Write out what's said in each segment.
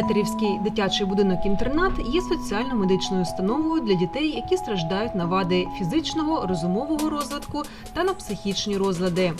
Тетерівський дитячий будинок-інтернат є соціально-медичною установою для дітей, які страждають на вади фізичного, розумового розвитку та на психічні розлади.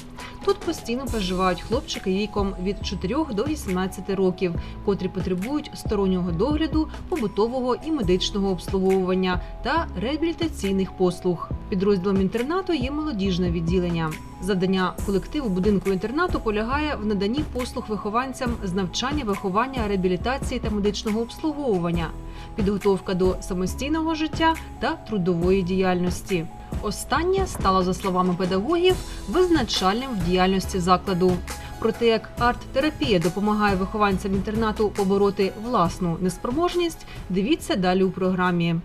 Тут постійно проживають хлопчики віком від 4 до 18 років, котрі потребують стороннього догляду, побутового і медичного обслуговування та реабілітаційних послуг. Підрозділом інтернату є молодіжне відділення. Завдання колективу будинку інтернату полягає в наданні послуг вихованцям з навчання, виховання, реабілітації та медичного обслуговування, підготовка до самостійного життя та трудової діяльності. Останнє стало, за словами педагогів, визначальним в діяльності закладу. Про те, як арт-терапія допомагає вихованцям інтернату побороти власну неспроможність, дивіться далі у програмі.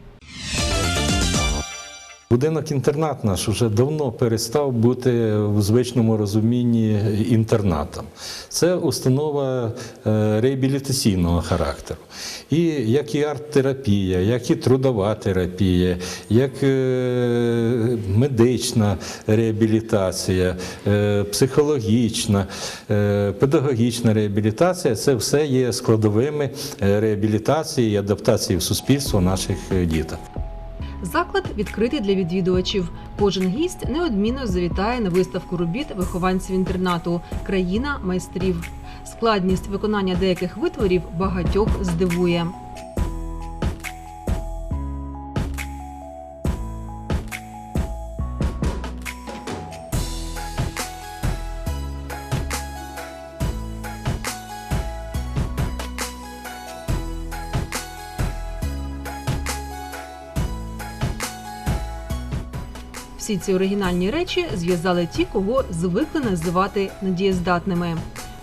Будинок-інтернат наш вже давно перестав бути в звичному розумінні інтернатом. Це установа е, реабілітаційного характеру. І як і арт-терапія, як і трудова терапія, як е, медична реабілітація, е, психологічна, педагогічна реабілітація це все є складовими реабілітації і адаптації в суспільство наших діток. Заклад відкритий для відвідувачів. Кожен гість неодмінно завітає на виставку робіт вихованців інтернату Країна майстрів. Складність виконання деяких витворів багатьох здивує. Всі ці оригінальні речі зв'язали ті, кого звикли називати недієздатними.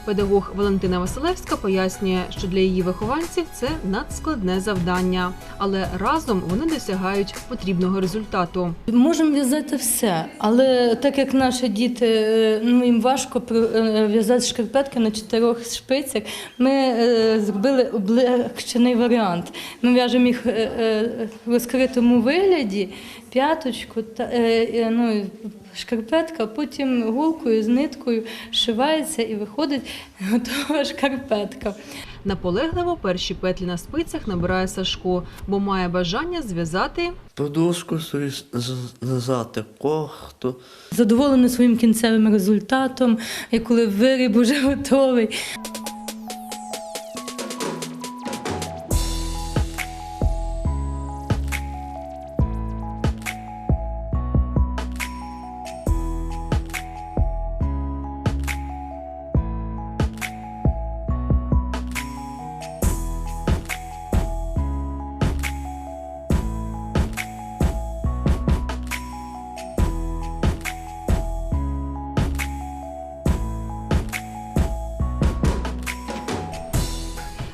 Педагог Валентина Василевська пояснює, що для її вихованців це надскладне завдання, але разом вони досягають потрібного результату. Можемо в'язати все, але так як наші діти, е, ну їм важко е, в'язати шкарпетки на чотирьох шпицях, ми е, зробили облегчений варіант. Ми в'яжемо їх в розкритому вигляді, п'яточку, та, е, е, ну, шкарпетка, потім голкою з ниткою шивається і виходить готова шкарпетка. Наполегливо перші петлі на спицях набирає Сашко, бо має бажання зв'язати Подушку собі зв'язати, кохту. Задоволений своїм кінцевим результатом, і коли виріб уже готовий.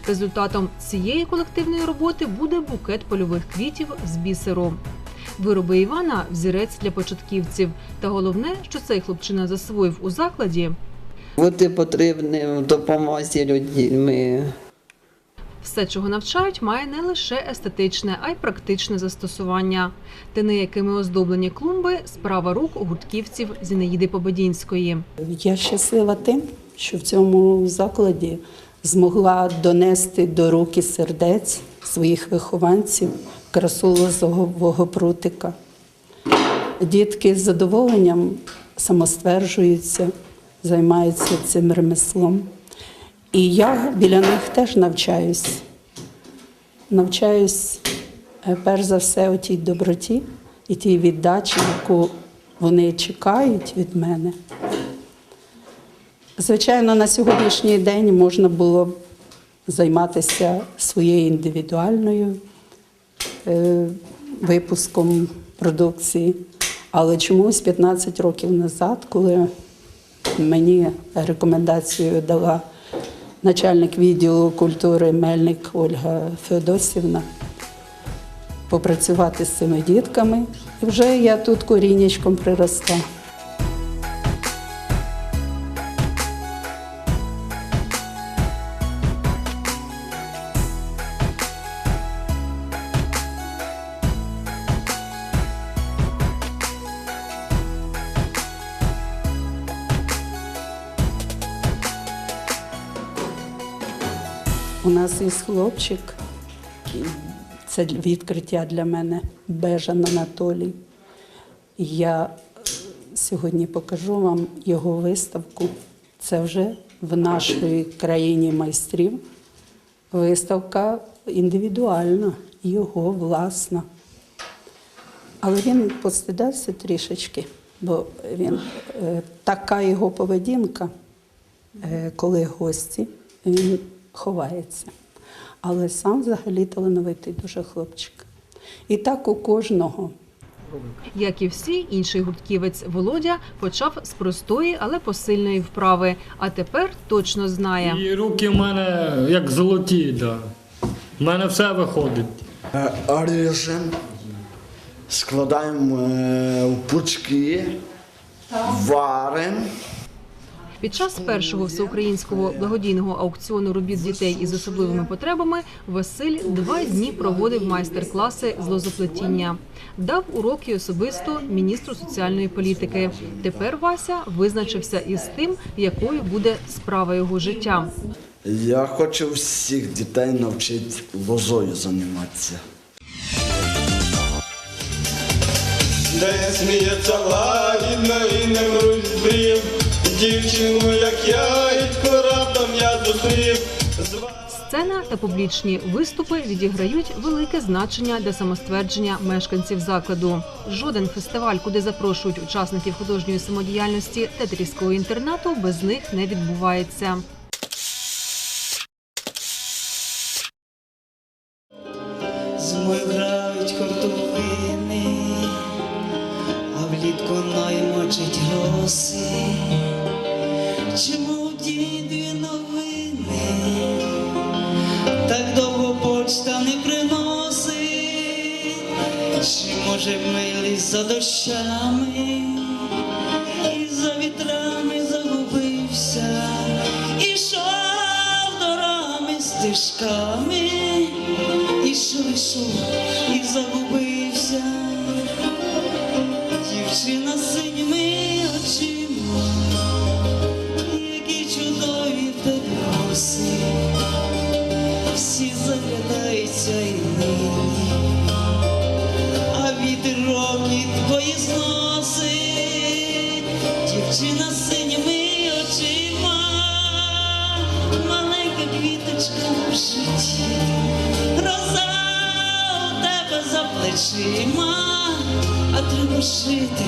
Результатом цієї колективної роботи буде букет польових квітів з бісеру. Вироби Івана взірець для початківців. Та головне, що цей хлопчина засвоїв у закладі, Бути потрібним в допомозі людьми. все, чого навчають, має не лише естетичне, а й практичне застосування. Тини, якими оздоблені клумби, справа рук гуртківців Зінаїди Пободінської. Я щаслива тим, що в цьому закладі змогла донести до руки сердець своїх вихованців красу лозового прутика. Дітки з задоволенням самостверджуються, займаються цим ремеслом. І я біля них теж навчаюсь. Навчаюсь е, перш за все у тій доброті і тій віддачі, яку вони чекають від мене. Звичайно, на сьогоднішній день можна було займатися своєю індивідуальною е, випуском продукції. Але чомусь 15 років назад, коли мені рекомендацію дала начальник відділу культури Мельник Ольга Феодосівна, попрацювати з цими дітками, і вже я тут корінечком приросла. У нас є хлопчик, це відкриття для мене Бежан Анатолій. Я сьогодні покажу вам його виставку. Це вже в нашій країні майстрів. Виставка індивідуальна, його власна. Але він постидався трішечки, бо він е, така його поведінка, е, коли гості, він ховається. Але сам взагалі талановитий дуже хлопчик. І так у кожного. Як і всі, інший гуртківець Володя почав з простої, але посильної вправи. А тепер точно знає. І руки в мене як золоті, да. У мене все виходить. Е, складаємо е, в пучки, варимо. Під час першого всеукраїнського благодійного аукціону робіт дітей із особливими потребами Василь два дні проводив майстер-класи з лозоплетіння. Дав уроки особисто міністру соціальної політики. Тепер Вася визначився із тим, якою буде справа його життя. Я хочу всіх дітей навчити лозою займатися. Де сміється лагідно і не мрусь брів, дівчину, як я, і раптом я зустрів. Сцена та публічні виступи відіграють велике значення для самоствердження мешканців закладу. Жоден фестиваль, куди запрошують учасників художньої самодіяльності тетрівського інтернату, без них не відбувається. Так довго почта не приносить, чи може б мились за дощами, дівчина з синіми очима, маленька квіточка в житті, роза у тебе за плечима, а треба жити.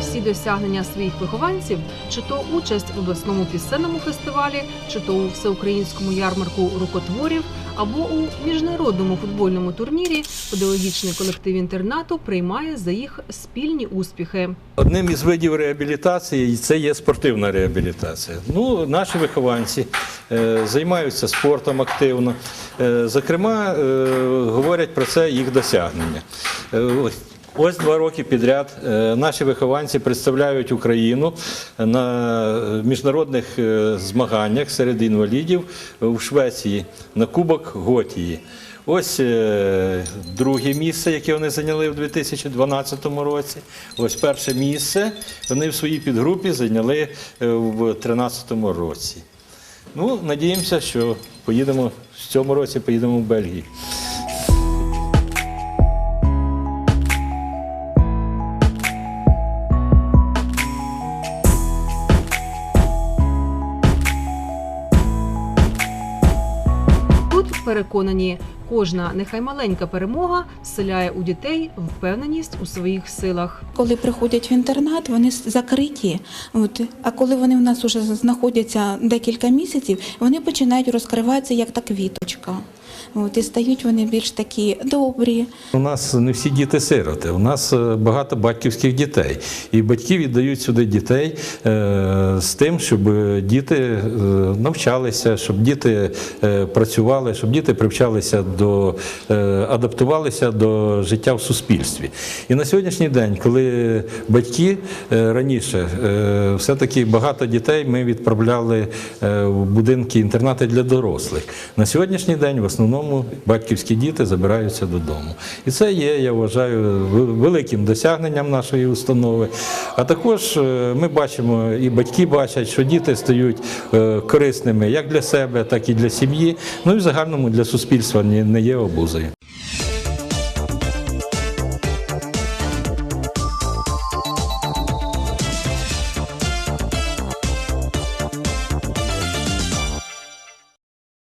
Всі досягнення своїх вихованців, чи то участь в обласному пісенному фестивалі, чи то у всеукраїнському ярмарку рукотворів, або у міжнародному футбольному турнірі, педагогічний колектив інтернату приймає за їх спільні успіхи. Одним із видів реабілітації це є спортивна реабілітація. Ну, наші вихованці е, займаються спортом активно. Е, зокрема, е, говорять про це їх досягнення. Е, ось- два роки підряд е, наші вихованці представляють Україну на міжнародних е, змаганнях серед інвалідів в Швеції на Кубок Готії. Ось е, друге місце, яке вони зайняли в 2012 році. Ось перше місце вони в своїй підгрупі зайняли е, в 2013 році. Ну, надіємося, що поїдемо в цьому році, поїдемо в Бельгію. Переконані, кожна нехай маленька перемога вселяє у дітей впевненість у своїх силах. Коли приходять в інтернат, вони закриті. От. А коли вони в нас уже знаходяться декілька місяців, вони починають розкриватися як та квіточка. От. І стають вони більш такі добрі, У нас не всі діти сироти, у нас е, багато батьківських дітей. І батьки віддають сюди дітей е, з тим, щоб діти е, навчалися, щоб діти працювали, щоб діти привчалися до адаптувалися до життя в суспільстві. І на сьогоднішній день, коли батьки раніше все-таки багато дітей ми відправляли в будинки інтернати для дорослих. На сьогоднішній день в основному батьківські діти забираються додому. І це є, я вважаю, великим досягненням нашої установи. А також е, ми бачимо, і батьки бачать, що діти стають е, корисними як для себе, так і для сім'ї. Ну і в загальному для суспільства не є обузою.